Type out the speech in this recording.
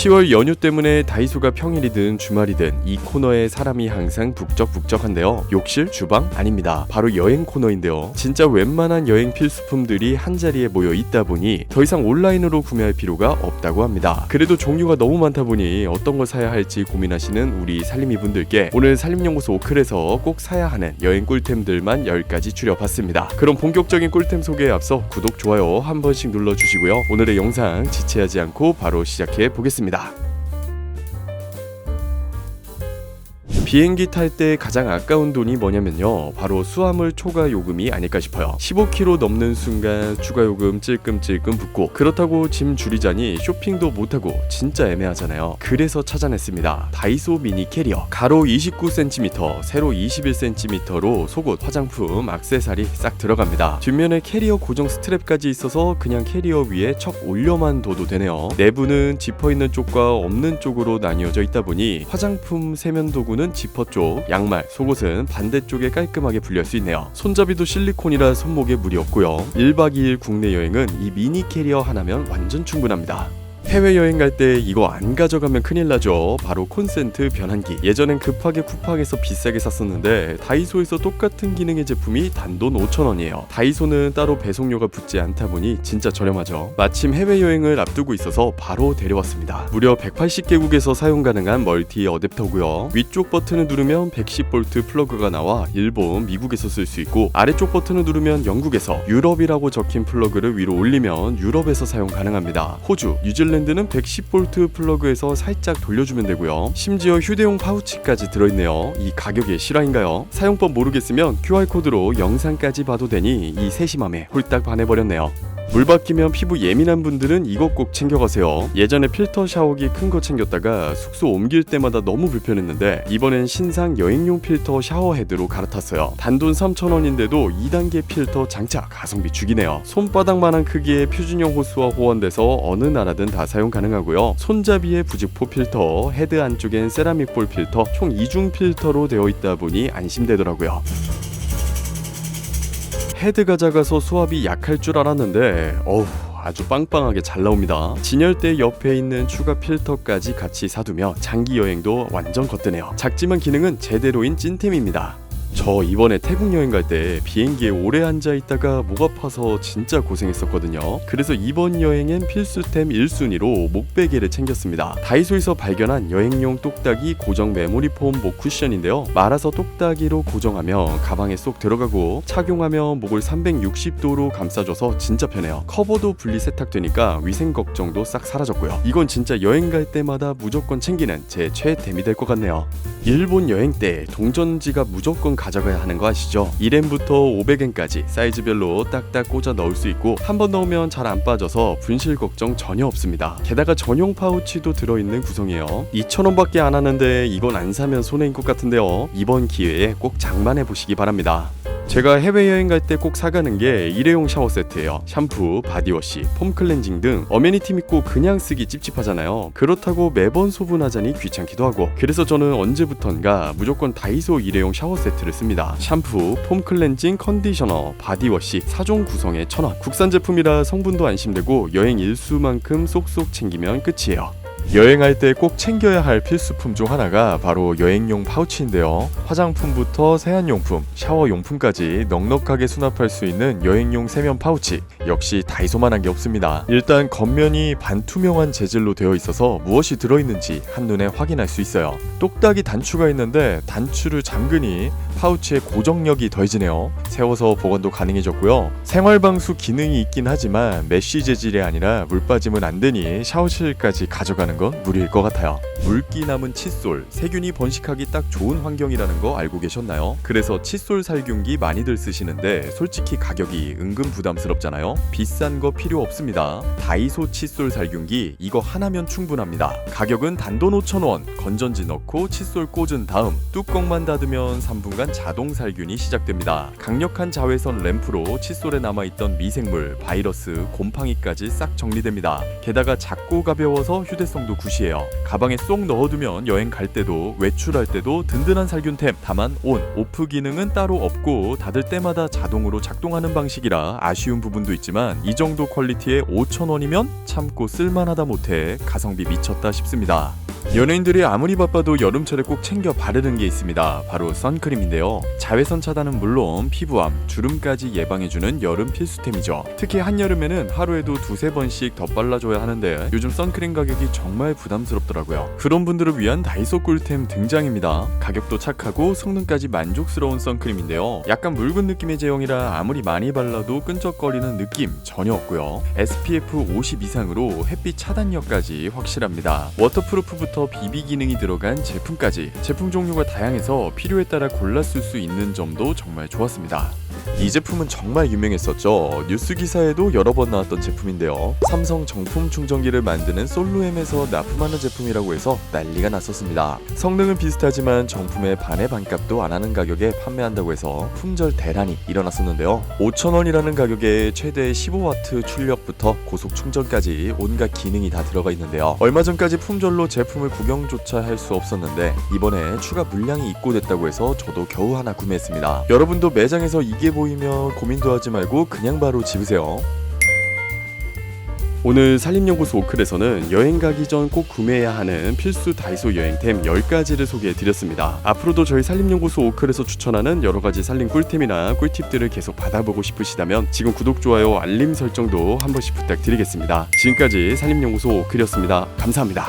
10월 연휴 때문에 다이소가 평일이든 주말이든 이 코너에 사람이 항상 북적북적한데요. 욕실, 주방 아닙니다. 바로 여행 코너인데요. 진짜 웬만한 여행 필수품들이 한 자리에 모여 있다 보니 더 이상 온라인으로 구매할 필요가 없다고 합니다. 그래도 종류가 너무 많다 보니 어떤 걸 사야 할지 고민하시는 우리 살림이 분들께 오늘 살림연구소 오클에서 꼭 사야 하는 여행 꿀템들만 10가지 줄여봤습니다. 그럼 본격적인 꿀템 소개에 앞서 구독, 좋아요 한 번씩 눌러주시고요. 오늘의 영상 지체하지 않고 바로 시작해 보겠습니다. 됩니다. 비행기 탈 때 가장 아까운 돈이 뭐냐면요. 바로 수화물 초과 요금이 아닐까 싶어요. 15km 넘는 순간 추가 요금 찔끔찔끔 붙고 그렇다고 짐 줄이자니 쇼핑도 못하고 진짜 애매하잖아요. 그래서 찾아냈습니다. 다이소 미니 캐리어. 가로 29cm, 세로 21cm로 속옷, 화장품, 액세서리 싹 들어갑니다. 뒷면에 캐리어 고정 스트랩까지 있어서 그냥 캐리어 위에 척 올려만 둬도 되네요. 내부는 지퍼 있는 쪽과 없는 쪽으로 나뉘어져 있다 보니 화장품 세면 도구는 지퍼 쪽, 양말, 속옷은 반대쪽에 깔끔하게 분리할 수 있네요. 손잡이도 실리콘이라 손목에 무리 없고요. 1박 2일 국내 여행은 이 미니 캐리어 하나면 완전 충분합니다. 해외 여행 갈 때 이거 안 가져가면 큰일 나죠. 바로 콘센트 변환기. 예전엔 급하게 쿠팡에서 비싸게 샀었는데 다이소에서 똑같은 기능의 제품이 단돈 5,000원이에요. 다이소는 따로 배송료가 붙지 않다 보니 진짜 저렴하죠. 마침 해외 여행을 앞두고 있어서 바로 데려왔습니다. 무려 180개국에서 사용 가능한 멀티 어댑터고요. 위쪽 버튼을 누르면 110V 플러그가 나와 일본, 미국에서 쓸 수 있고 아래쪽 버튼을 누르면 영국에서 유럽이라고 적힌 플러그를 위로 올리면 유럽에서 사용 가능합니다. 호주, 뉴질랜드 는 110V 플러그에서 살짝 돌려주면 되고요. 심지어 휴대용 파우치까지 들어있네요. 이 가격에 실화인가요? 사용법 모르겠으면 QR코드로 영상까지 봐도 되니 이 세심함에 홀딱 반해버렸네요. 물 바뀌면 피부 예민한 분들은 이거 꼭 챙겨가세요. 예전에 필터 샤워기 큰 거 챙겼다가 숙소 옮길 때마다 너무 불편했는데 이번엔 신상 여행용 필터 샤워 헤드로 갈아탔어요. 단돈 3,000원인데도 2단계 필터 장착 가성비 죽이네요. 손바닥만한 크기의 표준형 호스와 호환돼서 어느 나라든 다 사용 가능하고요. 손잡이에 부직포 필터, 헤드 안쪽엔 세라믹 볼 필터, 총 2중 필터로 되어 있다 보니 안심되더라고요. 헤드가 작아서 수압이 약할 줄 알았는데 어우 아주 빵빵하게 잘 나옵니다. 진열대 옆에 있는 추가 필터까지 같이 사두며 장기 여행도 완전 거뜬해요. 작지만 기능은 제대로인 찐템입니다. 저 이번에 태국 여행 갈 때 비행기에 오래 앉아 있다가 목 아파서 진짜 고생했었거든요. 그래서 이번 여행엔 필수템 1순위로 목베개를 챙겼습니다. 다이소에서 발견한 여행용 똑딱이 고정 메모리 폼 목 쿠션인데요. 말아서 똑딱이로 고정하면 가방에 쏙 들어가고 착용하면 목을 360도로 감싸줘서 진짜 편해요. 커버도 분리 세탁되니까 위생 걱정도 싹 사라졌고요. 이건 진짜 여행 갈 때마다 무조건 챙기는 제 최애템이 될 것 같네요. 일본 여행 때 동전지갑 무조건 가져가야 하는 거 아시죠? 1엔부터 500엔까지 사이즈별로 딱딱 꽂아 넣을 수 있고 한 번 넣으면 잘 안 빠져서 분실 걱정 전혀 없습니다. 게다가 전용 파우치도 들어있는 구성이에요. 2,000원밖에 안 하는데 이건 안 사면 손해인 것 같은데요. 이번 기회에 꼭 장만해 보시기 바랍니다. 제가 해외여행 갈 때 꼭 사가는 게 일회용 샤워 세트예요. 샴푸, 바디워시, 폼 클렌징 등 어메니티 믿고 그냥 쓰기 찝찝하잖아요. 그렇다고 매번 소분하자니 귀찮기도 하고 그래서 저는 언제부턴가 무조건 다이소 일회용 샤워 세트를 씁니다. 샴푸, 폼 클렌징, 컨디셔너, 바디워시 4종 구성에 1,000원. 국산 제품이라 성분도 안심되고 여행 일수만큼 쏙쏙 챙기면 끝이에요. 여행할 때 꼭 챙겨야 할 필수품 중 하나가 바로 여행용 파우치인데요. 화장품부터 세안용품, 샤워용품까지 넉넉하게 수납할 수 있는 여행용 세면 파우치. 역시 다이소만한 게 없습니다. 일단 겉면이 반투명한 재질로 되어 있어서 무엇이 들어있는지 한눈에 확인할 수 있어요. 똑딱이 단추가 있는데 단추를 잠그니 파우치에 고정력이 더해지네요. 세워서 보관도 가능해졌고요. 생활방수 기능이 있긴 하지만 메쉬 재질이 아니라 물 빠짐은 안 되니 샤워실까지 가져가는 건 무리일 것 같아요. 물기 남은 칫솔, 세균이 번식하기 딱 좋은 환경이라는 거 알고 계셨나요? 그래서 칫솔 살균기 많이들 쓰시는데 솔직히 가격이 은근 부담스럽잖아요. 비싼 거 필요 없습니다. 다이소 칫솔 살균기 이거 하나면 충분합니다. 가격은 단돈 5,000원. 건전지 넣고 칫솔 꽂은 다음 뚜껑만 닫으면 3분간 자동 살균이 시작됩니다. 강력한 자외선 램프로 칫솔에 남아있던 미생물, 바이러스, 곰팡이까지 싹 정리됩니다. 게다가 작고 가벼워서 휴대성도 굿이에요. 가방에 쏙쏙 넣어두면 여행 갈 때도 외출할 때도 든든한 살균템 다만 온, 오프 기능은 따로 없고 닫을 때마다 자동으로 작동하는 방식이라 아쉬운 부분도 있지만 이 정도 퀄리티에 5,000원이면 참고 쓸만하다 못해 가성비 미쳤다 싶습니다. 연예인들이 아무리 바빠도 여름철에 꼭 챙겨 바르는 게 있습니다. 바로 선크림인데요. 자외선 차단은 물론 피부암, 주름까지 예방해주는 여름 필수템이죠. 특히 한여름에는 하루에도 두세 번씩 덧발라줘야 하는데 요즘 선크림 가격이 정말 부담스럽더라고요. 그런 분들을 위한 다이소 꿀템 등장입니다. 가격도 착하고 성능까지 만족스러운 선크림인데요. 약간 묽은 느낌의 제형이라 아무리 많이 발라도 끈적거리는 느낌 전혀 없고요. SPF 50 이상으로 햇빛 차단력까지 확실합니다. 워터프루프부터 BB 기능이 들어간 제품까지 제품 종류가 다양해서 필요에 따라 골라 쓸 수 있는 점도 정말 좋았습니다. 이 제품은 정말 유명했었죠. 뉴스 기사에도 여러 번 나왔던 제품인데요. 삼성 정품 충전기를 만드는 솔로엠에서 납품하는 제품이라고 해서 난리가 났었습니다. 성능은 비슷하지만 정품의 반의 반값도 안 하는 가격에 판매한다고 해서 품절 대란이 일어났었는데요. 5,000원이라는 가격에 최대 15W 출력부터 고속 충전까지 온갖 기능이 다 들어가 있는데요. 얼마 전까지 품절로 제품을 구경조차 할 수 없었는데 이번에 추가 물량이 입고됐다고 해서 저도 겨우 하나 구매했습니다. 여러분도 매장에서 이게 보이면 고민도 하지 말고 그냥 바로 집으세요. 오늘 산림연구소 오클에서는 여행 가기 전 꼭 구매해야 하는 필수 다이소 여행템 10가지를 소개해 드렸습니다. 앞으로도 저희 산림연구소 오클에서 추천하는 여러 가지 산림 꿀템이나 꿀팁들을 계속 받아보고 싶으시다면 지금 구독, 좋아요, 알림 설정도 한 번씩 부탁드리겠습니다. 지금까지 산림연구소 오클이었습니다. 감사합니다.